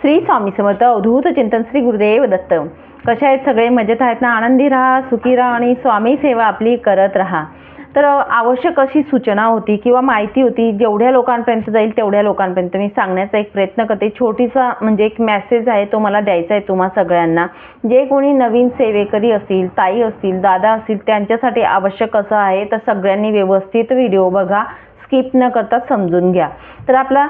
श्री स्वामी समर्थ अवधूत चिंतन श्री गुरुदेव दत्त. कशा आहेत सगळे? मजेत आहेत ना? आनंदी राहा सुखी राहा आणि स्वामी सेवा आपली करत राहा. तर आवश्यक अशी सूचना होती किंवा माहिती होती जेवढ्या लोकांपर्यंत जाईल तेवढ्या लोकांपर्यंत. मी सांगण्याचा एक प्रयत्न करते. छोटीसा म्हणजे एक मेसेज आहे तो मला द्यायचा आहे तुम्हा सगळ्यांना. जे कोणी नवीन सेवेकरी असतील ताई असतील दादा असतील त्यांच्यासाठी आवश्यक असं आहे तर सगळ्यांनी व्यवस्थित व्हिडिओ बघा. स्किप न करता समजून घ्या. तर आपला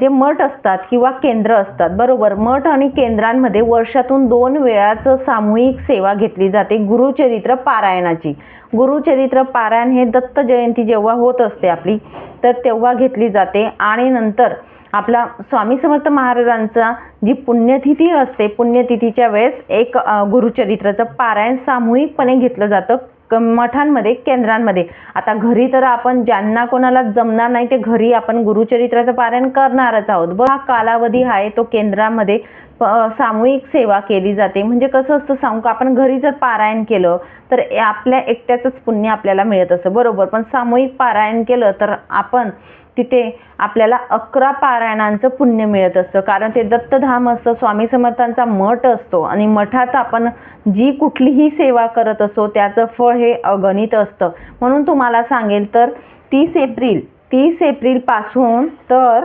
जे मठ असतात किंवा केंद्र असतात बरोबर. मठ आणि केंद्रांमध्ये वर्षातून दोन वेळाच सामूहिक सेवा घेतली जाते गुरुचरित्र पारायणाची. गुरुचरित्र पारायण हे दत्त जयंती जेव्हा होत असते आपली तर तेव्हा घेतली जाते. आणि नंतर आपला स्वामी समर्थ महाराजांचा जी पुण्यतिथी असते पुण्यतिथीच्या वेळेस एक गुरुचरित्राचं पारायण सामूहिकपणे घेतलं जातं. मठांमध्ये केंद्रांमध्ये. आता घरी तर आपण ज्यांना कोणाला जमणार नाही ते घरी आपण गुरुचरित्राचं पारायण करणारच आहोत. बघ हा कालावधी आहे तो केंद्रामध्ये. सामूहिक सेवा केली जाते. म्हणजे कसं असतं सांगू का आपण घरी जर पारायण केलं तर आपल्या एकट्याचंच पुण्य आपल्याला मिळत असतं. बरोबर. पण सामूहिक पारायण केलं तर आपण तिथे आपल्याला अकरा पारायणांचं पुण्य मिळत असतं. कारण ते दत्तधाम असतं स्वामी समर्थांचा मठ असतो आणि मठात आपण जी कुठलीही सेवा करत असतो त्याचं फळ हे अगणित असतं. म्हणून तुम्हाला सांगेल तर तीस एप्रिल तीस एप्रिलपासून तर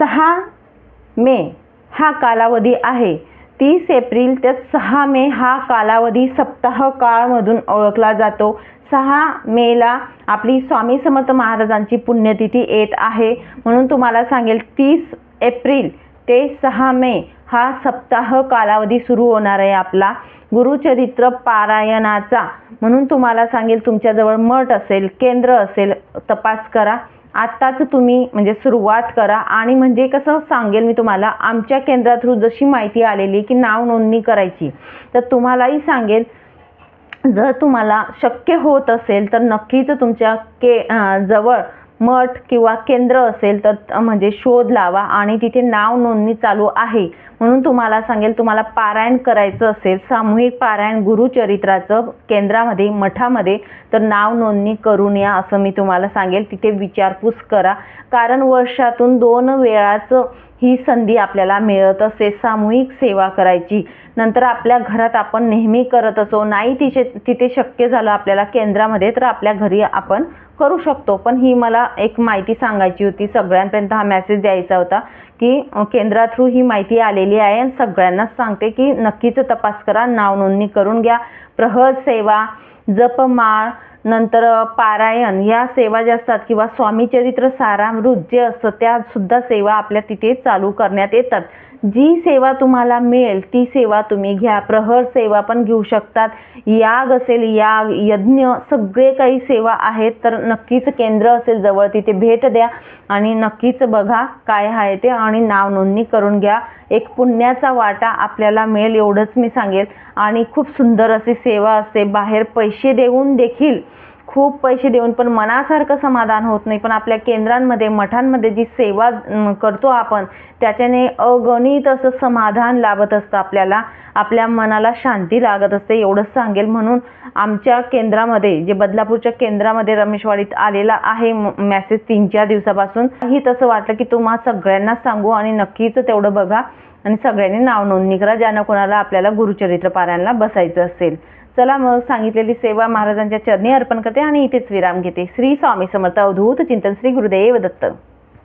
सहा मे हा कालावधी आहे. तीस एप्रिल ते सहा मे हा कालावधी सप्ताह काळमधून ओळखला जातो. सहा मेला आपली स्वामी समर्थ महाराजांची पुण्यतिथी येत आहे. म्हणून तुम्हाला सांगेल तीस एप्रिल ते सहा मे हा सप्ताह कालावधी सुरू होणार आहे आपला. गुरुचरित्र पारायणाचा. म्हणून तुम्हाला सांगेल तुमच्याजवळ मठ असेल केंद्र असेल तपास करा. आत्ताच तुम्ही म्हणजे सुरुवात करा. आणि म्हणजे कसं सांगेल मी तुम्हाला आमच्या केंद्रा थ्रू जशी माहिती आलेली की नाव नोंदणी करायची तर तुम्हालाही सांगेल जर तुम्हाला शक्य होत असेल तर नक्कीच तुमच्या के जवळ मठ किंवा केंद्र असेल तर म्हणजे शोध लावा आणि तिथे नाव नोंदणी चालू आहे. म्हणून तुम्हाला सांगेल तुम्हाला पारायण करायचं असेल सामूहिक पारायण गुरुचरित्राचं केंद्रामध्ये मठामध्ये तर नाव नोंदणी करून या असं मी तुम्हाला सांगेल. तिथे विचारपूस करा. कारण वर्षातून दोन वेळाचं ही संधी आपल्याला मिळत असते सामूहिक सेवा करायची. नंतर आपल्या घरात आपण नेहमी करत असो नाही तिथे तिथे शक्य झालं आपल्याला केंद्रामध्ये तर आपल्या घरी आपण करू शकतो. पण ही मला एक माहिती सांगायची होती. सगळ्यांपर्यंत हा मेसेज द्यायचा होता की केंद्रा थ्रू ही माहिती आलेली आहे. आणि सगळ्यांनाच सांगते की नक्कीच तपास करा. नाव नोंदणी करून घ्या. प्रहर सेवा जपमाळ नंतर पारायण या सेवा ज्या असतात किंवा स्वामीचरित्र सारामृत जे असतं त्या सुद्धा सेवा आपल्या तिथे चालू करण्यात येतात. जी सेवा तुम्हाला मिळेल ती सेवा तुम्ही घ्या. प्रहर सेवा पण घेऊ शकतात. याग असेल याग यज्ञ सगळे काही सेवा आहेत तर नक्कीच केंद्र असेल जवळ तिथे भेट द्या. आणि नक्कीच बघा काय आहे ते आणि नाव नोंदणी करून घ्या. एक पुण्याचा वाटा आपल्याला मिळेल एवढंच मी सांगेल. आणि खूप सुंदर अशी सेवा असते. बाहेर पैसे देऊन देखील खूप पैसे देऊन पण मनासारखं समाधान होत नाही. पण आपल्या केंद्रांमध्ये मठांमध्ये जी सेवा करतो आपण त्याच्याने अगणित असं समाधान लाभत असतं आपल्याला. आपल्या मनाला शांती लागत असते एवढंच सांगेल. म्हणून आमच्या केंद्रामध्ये जे बदलापूरच्या केंद्रामध्ये रमेशवाडीत आलेला आहे मेसेज तीन चार दिवसापासून ही तसं वाटलं की तुम्हा सगळ्यांना सांगू आणि नक्कीच तेवढं बघा. आणि सगळ्यांनी नाव नोंदणी करा ज्यानं कोणाला आपल्याला गुरुचरित्र पारायणला बसायचं असेल. चला मग सांगितलेली सेवा महाराजांच्या चरणी अर्पण करते आणि इथेच विराम घेते. श्री स्वामी समर्थ अवधूत चिंतन श्री गुरुदेव दत्त.